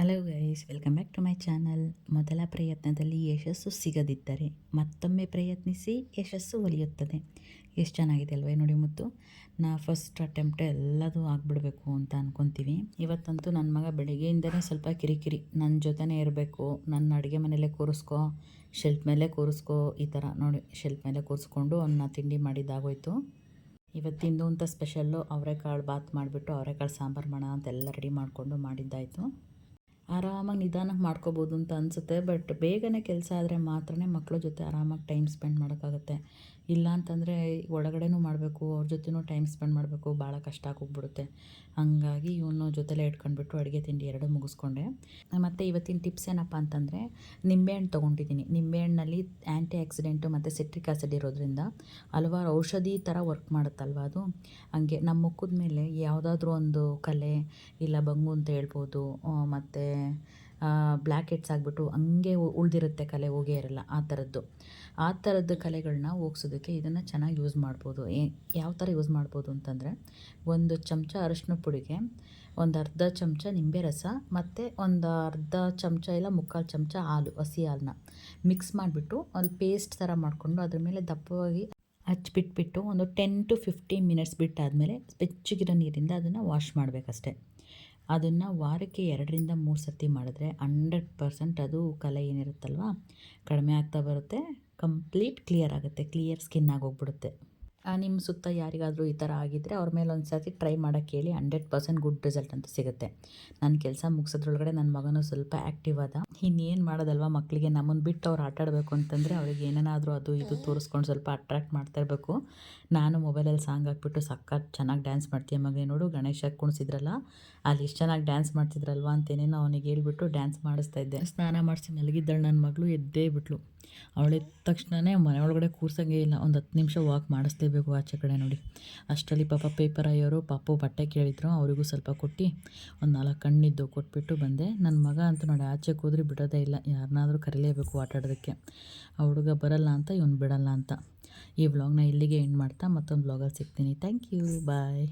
Hello guys welcome back to my channel ಮೊದಲ ಪ್ರಯತ್ನದಲ್ಲಿ ಯಶಸ್ಸು ಸಿಗದಿದ್ದರೆ ಮತ್ತೊಮ್ಮೆ ಪ್ರಯತ್ನಿಸಿ ಯಶಸ್ಸು ಒಲಿಯುತ್ತದೆ. ಎಷ್ಟು ಚೆನ್ನಾಗಿದೆ ಅಲ್ವೇ ನೋಡಿ ಮುತ್ತು. ನಾ ಫಸ್ಟ್ ಅಟೆಂಪ್ಟ್ ಎಲ್ಲದೂ ಆಗಿಬಿಡಬೇಕು ಅಂತ ಅಂದ್ಕೊತೀವಿ ಇವತ್ತಂತೂ ನನ್ನ ಮಗ ಬೆಳಿಗ್ಗೆಯಿಂದನೇ ಸ್ವಲ್ಪ ಕಿರಿಕಿರಿ. ನನ್ನ ಜೊತೆನೇ ಇರಬೇಕು. ನನ್ನ ಅಡುಗೆ ಮನೆಯಲ್ಲೇ ಕೂರಿಸ್ಕೋ ಶೆಲ್ಫ್ ಮೇಲೆ ಕೂರಿಸ್ಕೋ, ಈ ಥರ ನೋಡಿ ಶೆಲ್ಫ್ ಮೇಲೆ ಕೂರಿಸ್ಕೊಂಡು ಅನ್ನ ತಿಂಡಿ ಮಾಡಿದ್ದಾಗೋಯ್ತು. ಇವತ್ತಿಂದು ಅಂತ ಸ್ಪೆಷಲ್ಲು ಅವರೆಕಾಳು ಬಾತ್ ಮಾಡಿಬಿಟ್ಟು ಅವರೆಕಾಳು ಸಾಂಬಾರು ಮಾಡೋಣ ಅಂತೆಲ್ಲ ರೆಡಿ ಮಾಡಿಕೊಂಡು ಮಾಡಿದ್ದಾಯಿತು. ಆರಾಮಾಗಿ ನಿಧಾನಕ್ಕೆ ಮಾಡ್ಕೋಬೋದು ಅಂತ ಅನಿಸುತ್ತೆ. ಬಟ್ ಬೇಗನೆ ಕೆಲಸ ಆದರೆ ಮಾತ್ರ ಮಕ್ಕಳ ಜೊತೆ ಆರಾಮಾಗಿ ಟೈಮ್ ಸ್ಪೆಂಡ್ ಮಾಡೋಕ್ಕಾಗುತ್ತೆ. ಇಲ್ಲ ಅಂತಂದರೆ ಒಳಗಡೆನೂ ಮಾಡಬೇಕು, ಅವ್ರ ಜೊತೆನೂ ಟೈಮ್ ಸ್ಪೆಂಡ್ ಮಾಡಬೇಕು, ಭಾಳ ಕಷ್ಟ ಆಗೋಗ್ಬಿಡುತ್ತೆ. ಹಾಗಾಗಿ ಇವನು ಜೊತೆಲೇ ಇಟ್ಕೊಂಡ್ಬಿಟ್ಟು ಅಡುಗೆ ತಿಂಡಿ ಎರಡೂ ಮುಗಿಸ್ಕೊಂಡೆ. ಮತ್ತು ಇವತ್ತಿನ ಟಿಪ್ಸ್ ಏನಪ್ಪ ಅಂತಂದರೆ, ನಿಂಬೆಹಣ್ಣು ತೊಗೊಂಡಿದ್ದೀನಿ. ನಿಂಬೆಹಣ್ಣಲ್ಲಿ ಆ್ಯಂಟಿ ಆಕ್ಸಿಡೆಂಟು ಮತ್ತು ಸಿಟ್ರಿಕ್ ಆಸಿಡ್ ಇರೋದ್ರಿಂದ ಹಲವಾರು ಔಷಧಿ ಥರ ವರ್ಕ್ ಮಾಡುತ್ತಲ್ವ ಅದು? ಹಂಗೆ ನಮ್ಮ ಮುಖದ ಮೇಲೆ ಯಾವುದಾದ್ರೂ ಒಂದು ಕಲೆ ಇಲ್ಲ ಬಂಗು ಅಂತ ಹೇಳ್ಬೋದು ಮತ್ತು ಬ್ಲ್ಯಾಕ್ ಹೆಡ್ಸ್ ಆಗಿಬಿಟ್ಟು ಹಂಗೆ ಉಳಿದಿರುತ್ತೆ ಕಲೆ, ಹೋಗೇ ಇರಲ್ಲ, ಆ ಥರದ್ದು ಆ ಥರದ್ದು ಕಲೆಗಳನ್ನ ಹೋಗ್ಸೋದಕ್ಕೆ ಇದನ್ನು ಚೆನ್ನಾಗಿ ಯೂಸ್ ಮಾಡ್ಬೋದು. ಯಾವ ಥರ ಯೂಸ್ ಮಾಡ್ಬೋದು ಅಂತಂದರೆ, ಒಂದು ಚಮಚ ಅರಶಿನ ಪುಡಿಗೆ ಒಂದು ಅರ್ಧ ಚಮಚ ನಿಂಬೆ ರಸ ಮತ್ತು ಒಂದು ಅರ್ಧ ಚಮಚ ಇಲ್ಲ ಮುಕ್ಕಾಲು ಚಮಚ ಹಾಲು, ಹಸಿ ಹಾಲನ್ನ ಮಿಕ್ಸ್ ಮಾಡಿಬಿಟ್ಟು ಅಲ್ಲಿ ಪೇಸ್ಟ್ ಥರ ಮಾಡಿಕೊಂಡು ಅದ್ರ ಮೇಲೆ ದಪ್ಪವಾಗಿ ಹಚ್ಚಿಬಿಟ್ಬಿಟ್ಟು ಒಂದು ಟೆನ್ ಟು ಫಿಫ್ಟೀನ್ ಮಿನಿಟ್ಸ್ ಬಿಟ್ಟಾದಮೇಲೆ ಬೆಚ್ಚಗಿರೋ ನೀರಿಂದ ಅದನ್ನು ವಾಶ್ ಮಾಡಬೇಕಷ್ಟೆ. ಅದನ್ನು ವಾರಕ್ಕೆ ಎರಡರಿಂದ ಮೂರು ಸರ್ತಿ ಮಾಡಿದ್ರೆ ಹಂಡ್ರೆಡ್ ಪರ್ಸೆಂಟ್ ಅದು ಕಲೆ ಏನಿರುತ್ತಲ್ವ? ಕಡಿಮೆ ಆಗ್ತಾ ಬರುತ್ತೆ, ಕಂಪ್ಲೀಟ್ ಕ್ಲಿಯರ್ ಆಗುತ್ತೆ ಕ್ಲಿಯರ್ ಸ್ಕಿನ್ ಆಗೋಗ್ಬಿಡುತ್ತೆ ನಿಮ್ಮ ಸುತ್ತ ಯಾರಿಗಾದರೂ ಈ ಥರ ಆಗಿದ್ದರೆ ಅವ್ರ ಮೇಲೆ ಒಂದು ಸರ್ತಿ ಟ್ರೈ ಮಾಡೋಕ್ಕೆ ಹೇಳಿ ಹಂಡ್ರೆಡ್ ಪರ್ಸೆಂಟ್ ಗುಡ್ ರಿಸಲ್ಟ್ ಅಂತ ಸಿಗುತ್ತೆ. ನನ್ನ ಕೆಲಸ ಮುಗಿಸೋದ್ರೊಳಗಡೆ ನನ್ನ ಮಗನೂ ಸ್ವಲ್ಪ ಆ್ಯಕ್ಟಿವ್ ಅದ. ಇನ್ನೇನು ಮಾಡೋದಲ್ವ ಮಕ್ಕಳಿಗೆ ನಮ್ಮನ್ನು ಬಿಟ್ಟು ಅವ್ರು ಆಟಾಡಬೇಕು ಅಂತಂದರೆ ಅವ್ರಿಗೆ ಏನೇನಾದರೂ ಅದು ಇದು ತೋರಿಸ್ಕೊಂಡು ಸ್ವಲ್ಪ ಅಟ್ರಾಕ್ಟ್ ಮಾಡ್ತಾ ಇರಬೇಕು. ನಾನು ಮೊಬೈಲಲ್ಲಿ ಸಾಂಗ್ ಹಾಕ್ಬಿಟ್ಟು ಸಖತ್ ಚೆನ್ನಾಗಿ ಡ್ಯಾನ್ಸ್ ಮಾಡ್ತೀಯ ಮಗ ನೋಡು. ಗಣೇಶ ಕುಣಿಸಿದ್ರಲ್ಲ, ಅಲ್ಲಿ ಇಷ್ಟು ಚೆನ್ನಾಗಿ ಡ್ಯಾನ್ಸ್ ಮಾಡ್ತಿದ್ರಲ್ವ ಅಂತೇನೇನೋ ಅವನಿಗೆ ಹೇಳ್ಬಿಟ್ಟು ಡ್ಯಾನ್ಸ್ ಮಾಡಿಸ್ತಾ ಇದ್ದೆ. ಸ್ನಾನ ಮಾಡಿಸಿ ಮಲಗಿದ್ದಳು ನನ್ನ ಮಗಳು ಎದ್ದೇ ಬಿಟ್ಲು. ಅವಳೆದ್ದ ತಕ್ಷಣವೇ ಮನೆ ಒಳಗಡೆ ಕೂರ್ಸಂಗೆ ಇಲ್ಲ. ಒಂದು ಹತ್ತು ನಿಮಿಷ ವಾಕ್ ಮಾಡಿಸ್ಲೇಬೇಕು ಆಚೆ ಕಡೆ ನೋಡಿ. ಅಷ್ಟರಲ್ಲಿ ಪಾಪ ಪೇಪರ್ ಅಯ್ಯೋರು ಪಾಪು ಬಟ್ಟೆ ಕೇಳಿದ್ರು, ಅವರಿಗೂ ಸ್ವಲ್ಪ ಕೊಟ್ಟು ಒಂದು ನಾಲ್ಕು ಕಣ್ಣಿದ್ದು ಕೊಟ್ಬಿಟ್ಟು ಬಂದೆ. ನನ್ನ ಮಗ ಅಂತ ನೋಡಿ ಆಚೆ ಕೂದ್ರೆ ಬಿಡೋದೇ ಇಲ್ಲ ಯಾರನ್ನಾದರೂ ಕರೀಲೇಬೇಕು ಆಟ ಆಡೋದಕ್ಕೆ. ಆ ಹುಡುಗ ಬರಲ್ಲ ಅಂತ, ಇವನು ಬಿಡಲ್ಲ ಅಂತ. ಈ ವ್ಲಾಗ್ನ ಇಲ್ಲಿಗೆ ಎಂಡ್ ಮಾಡ್ತಾ ಮತ್ತೊಂದು ವ್ಲಾಗಲ್ಲಿ ಸಿಗ್ತೀನಿ. Thank you bye